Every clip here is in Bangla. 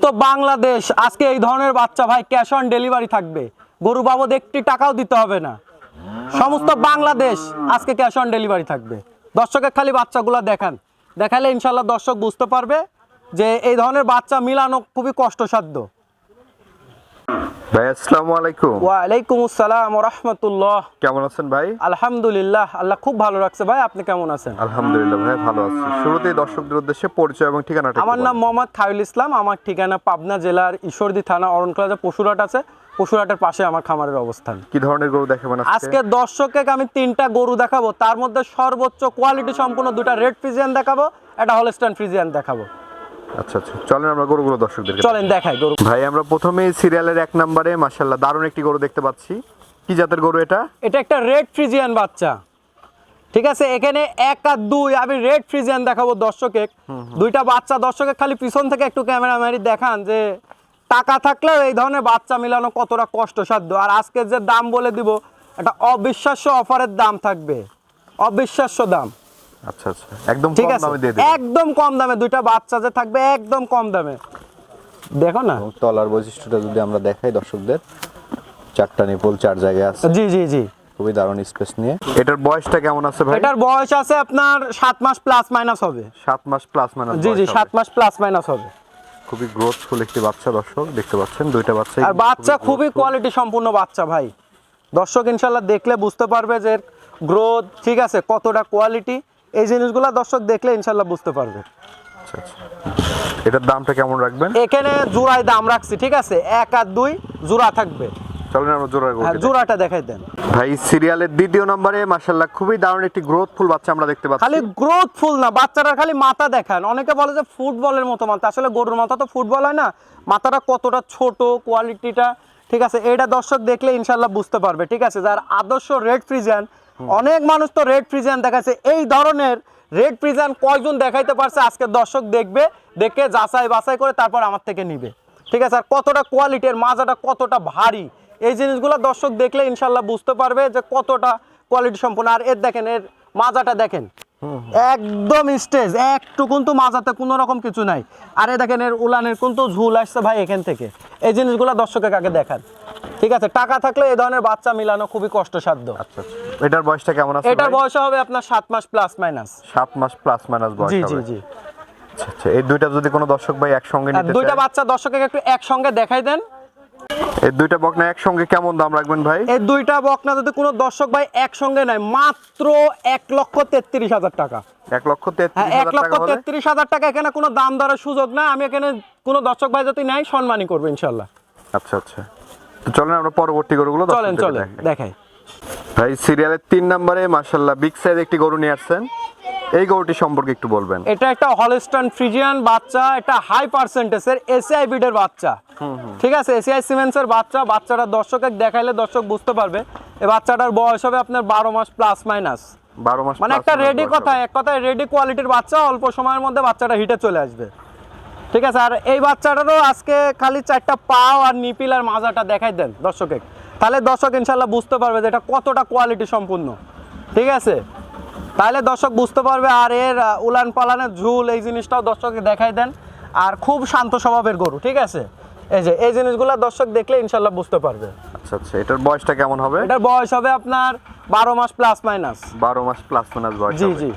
সমস্ত বাংলাদেশ, আজকে এই ধরনের বাচ্চা ভাই ক্যাশ অন ডেলিভারি থাকবে। গরু বাবদ একটি টাকাও দিতে হবে না। সমস্ত বাংলাদেশ আজকে ক্যাশ অন ডেলিভারি থাকবে। দর্শকের খালি বাচ্চাগুলো দেখান। দেখালে ইনশাল্লাহ দর্শক বুঝতে পারবে যে এই ধরনের বাচ্চা মিলানো খুবই কষ্টসাধ্য। ভাই আসসালামু আলাইকুম। ওয়ালাইকুম আসসালাম রহমতুল্লাহ। কেমন আছেন ভাই? আলহামদুলিল্লাহ আল্লাহ খুব ভালো রাখছে। ভাই আপনি কেমন আছেন? আলহামদুলিল্লাহ ভাই ভালো আছি। শুরুতেই দর্শকদের উদ্দেশ্যে পরিচয় এবং ঠিকানাটা আমার নাম মোহাম্মদ খায়ুল ইসলাম। আমার ঠিকানা পাবনা জেলার ঈশ্বরদী থানা অরণখোলা পশুরহাট আছে। পশুরহাটের পাশে আমার খামারের অবস্থান। কি ধরনের গরু দেখাবেন আজকে? আজকে দর্শককে আমি তিনটা গরু দেখাবো। তার মধ্যে সর্বোচ্চ কোয়ালিটি সম্পূর্ণ দুটা রেড ফ্রিজিয়ান দেখাবো একটা হলস্টাইন ফ্রিজিয়ান দেখাবো। আচ্ছা আচ্ছা। চলেন আমরা গরুগুলো দর্শকদেরকে চলেন দেখাই। গরু। ভাই আমরা প্রথমেই সিরিয়ালের এক নম্বরে মাশাল্লাহ দারুণ একটি গরু দেখতে পাচ্ছি। কি জাতের গরু এটা? এটা একটা রেড ফ্রিজিয়ান বাচ্চা। ঠিক আছে এখানে এক আর দুই। আমি রেড ফ্রিজিয়ান দেখাবো দর্শকে দুইটা বাচ্চা দর্শকে খালি পিছন থেকে একটু ক্যামেরা মারি দেখান যে টাকা থাকলেও এই ধরনের বাচ্চা মিলানো কতটা কষ্টসাধ্য। আর আজকে যে দাম বলে দিব একটা অবিশ্বাস্য অফারের দাম থাকবে। অবিশ্বাস্য দাম। আচ্ছা আচ্ছা। একদম ঠিক কম আছে? দামে দিয়ে দেবেন। একদম কম দামে দুইটা বাচ্চা যে থাকবে একদম কম দামে। দেখো না। তলার বৈশিষ্ট্যটা যদি আমরা দেখাই দর্শকদের চারটা নিপুল চার জায়গায় আছে। জি জি জি। খুবই দারুণ স্পেস নিয়ে। এটার বয়সটা কেমন আছে ভাই? এটার বয়স আছে আপনার সাত মাস প্লাস মাইনাস হবে। সাত মাস প্লাস মাইনাস জি জি সাত মাস প্লাস মাইনাস হবে। খুবই গ্রোথফুল একটি বাচ্চা দর্শক দেখতে পাচ্ছেন দুইটা বাচ্চা। আর বাচ্চা খুবই কোয়ালিটি সম্পূর্ণ বাচ্চা ভাই। দর্শক ইনশাল্লাহ দেখলে বুঝতে পারবে যে গ্রোথ ঠিক আছে কতটা কোয়ালিটি এই জিনিসগুলো দর্শক দেখলে ইনশাল্লাহ বুঝতে পারবে। আচ্ছা আচ্ছা। এটার দামটা কেমন রাখবেন? এখানে জোড়ায় দাম রাখছি ঠিক আছে? এক আর দুই জোড়া থাকবে। চলেন আমরা জোড়া হ্যাঁ জোড়াটা দেখাই দেন। ভাই সিরিয়ালের দ্বিতীয় নম্বরে মাশাল্লাহ খুবই দারুণ একটি গ্রোথফুল বাচ্চা আমরা দেখতে পাচ্ছি। খালি গ্রোথফুল না বাচ্চাটার খালি মাথা দেখান। অনেকে বলে যে ফুটবলের মতো মাথা আসলে গরুর মাথা তো ফুটবল হয় না। মাথাটা কতটা ছোট কোয়ালিটিটা ঠিক আছে? এটা দর্শক দেখলে ইনশাল্লাহ বুঝতে পারবে ঠিক আছে? যার আদর্শ রেড ফ্রিজিয়ান অনেক মানুষ তো রেড ফ্রিজিয়ান দেখাচ্ছে। এই ধরনের রেড ফ্রিজিয়ান কয়জন দেখাইতে পারছে? আজকে দর্শক দেখবে দেখে যাচাই বাছাই করে তারপর আমার থেকে নিবে। ঠিক আছে আর কতটা কোয়ালিটির মাজাটা কতটা ভারী? এই জিনিসগুলো দর্শক দেখলে ইনশাল্লাহ বুঝতে পারবে যে কতটা কোয়ালিটি সম্পূর্ণ আর এর দেখেন এর মাজাটা দেখেন। একদম স্টেজ একটু কিন্তু মাজাতে কোনো রকম কিছু নাই। আরে দেখেন এর উলানের কিন্তু ঝুল আসছে ভাই এখান থেকে। এই জিনিসগুলো দর্শকের আগে দেখান। ঠিক আছে টাকা থাকলে এই ধরনের বাচ্চা মিলানো খুবই কষ্টসাধ্য। আচ্ছা আচ্ছা। এটার বয়সটা কেমন আছে এটার বয়স হবে আপনার সাত মাস প্লাস মাইনাস সাত মাস প্লাস মাইনাস বয়স জি জি জি। আচ্ছা আচ্ছা। এই দুইটা যদি কোনো দর্শক ভাই একসঙ্গে নিতে দুইটা বাচ্চা দর্শকের একটু একসঙ্গে দেখাই দেন। এই দুইটা বকনা একসঙ্গে কেমন দাম রাখবেন ভাই? এই দুইটা বকনা যদি কোনো দর্শক ভাই একসঙ্গে নেয় মাত্র এক লক্ষ তেত্রিশ হাজার টাকা। এক লক্ষ হ্যাঁ এক লক্ষ তেত্রিশ হাজার টাকা এখানে কোনো দাম দরের সুযোগ না। আমি এখানে কোনো দর্শক ভাই যদি নেয় সম্মানই করব ইনশাল্লাহ। আচ্ছা আচ্ছা। চলেন আমরা পরবর্তী গরুগুলো চলেন চলেন দেখাই। ভাই সিরিয়ালের তিন নম্বরে মাশাল্লাহ বিগ সাইজ একটি গরু নিয়ে আসছেন। এই গরুটি সম্পর্কে একটু বলবেন। এটা একটা হলস্টান ফ্রিজিয়ান বাচ্চা এটা হাই পার্সেন্টেজের এসিআই বিডের বাচ্চা। ঠিক আছে এসিআই সিমেন্সের বাচ্চা বাচ্চাটা দর্শকে দেখাইলে দর্শক বুঝতে পারবে। এই বাচ্চাটার বয়স হবে আপনার বারো মাস প্লাস মাইনাস বারো মাস মানে একটা রেডি কথা এক কথায় রেডি কোয়ালিটির বাচ্চা অল্প সময়ের মধ্যে বাচ্চাটা হিটে চলে আসবে। ঠিক আছে আর এই বাচ্চাটারও আজকে খালি চারটা পাও আর নিপিল আর মাজাটা দেখাই দেন দর্শকে তাহলে দর্শক ইনশাল্লাহ বুঝতে পারবে যে এটা কতটা কোয়ালিটি সম্পূর্ণ। ঠিক আছে? তাহলে দর্শক বুঝতে পারবে আর এর উলান পালানের ঝুল এই জিনিসটাও দর্শককে দেখাই দেন। আর খুব শান্ত স্বভাবের গরু ঠিক আছে? এই যে এই জিনিসগুলো দর্শক দেখলে ইনশাল্লাহ বুঝতে পারবে। আচ্ছা আচ্ছা এটার বয়সটা কেমন হবে? এটার বয়স হবে আপনার বারো মাস প্লাস মাইনাস বারো মাস প্লাস মাইনাস বয়স জি জি।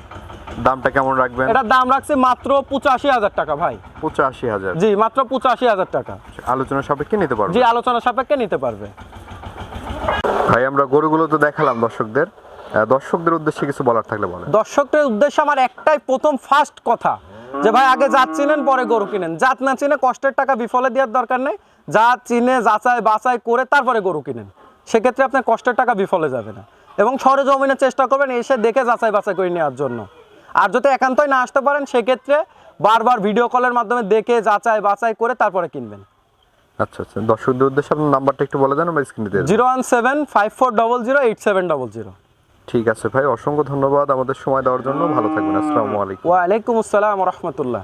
দামটা কেমন রাখবেন? এটার দাম রাখছে মাত্র পঁচাশি হাজার টাকা ভাই। পঁচাশি হাজার। জি মাত্র পঁচাশি হাজার টাকা। আলোচনা সাপেক্ষে নিতে পারব জি আলোচনা সাপেক্ষে নিতে পারবে। ভাই আমরা গরুগুলো তো দেখালাম দর্শকদের। দর্শকদের উদ্দেশ্যে কিছু বলার থাকলে বলেন। দর্শকদের উদ্দেশ্যে আমার একটাই প্রথম ফার্স্ট কথা যে ভাই আগে জাত চিনেন পরে গরু কিনেন। জাত না চিনে কষ্টের টাকা বিফলে দেওয়ার দরকার নেই। জাত চিনে যাচাই বাছাই করে তারপরে গরু কিনেন। সেক্ষেত্রে আপনার কষ্টের টাকা বিফলে যাবে না। এবং সরে জমিনের চেষ্টা করবেন এসে দেখে যাচাই বাছাই করে নেওয়ার জন্য। আর যদি একান্তই না আসতে পারেন সেক্ষেত্রে বারবার ভিডিও কলের মাধ্যমে দেখে যাচাই বাছাই করে তারপরে কিনবেন। আচ্ছা আচ্ছা। দর্শকদের উদ্দেশ্যে আপনার নাম্বারটা একটু বলে দেন আমার স্ক্রিনে দিয়ে zero one seven five four double zero eight seven double zero. ঠিক আছে ভাই অসংখ্য ধন্যবাদ আমাদের সময় দেওয়ার জন্য। ভালো থাকবেন। আসসালামু আলাইকুম। ওয়ালাইকুম আসসালাম রহমতুল্লাহ।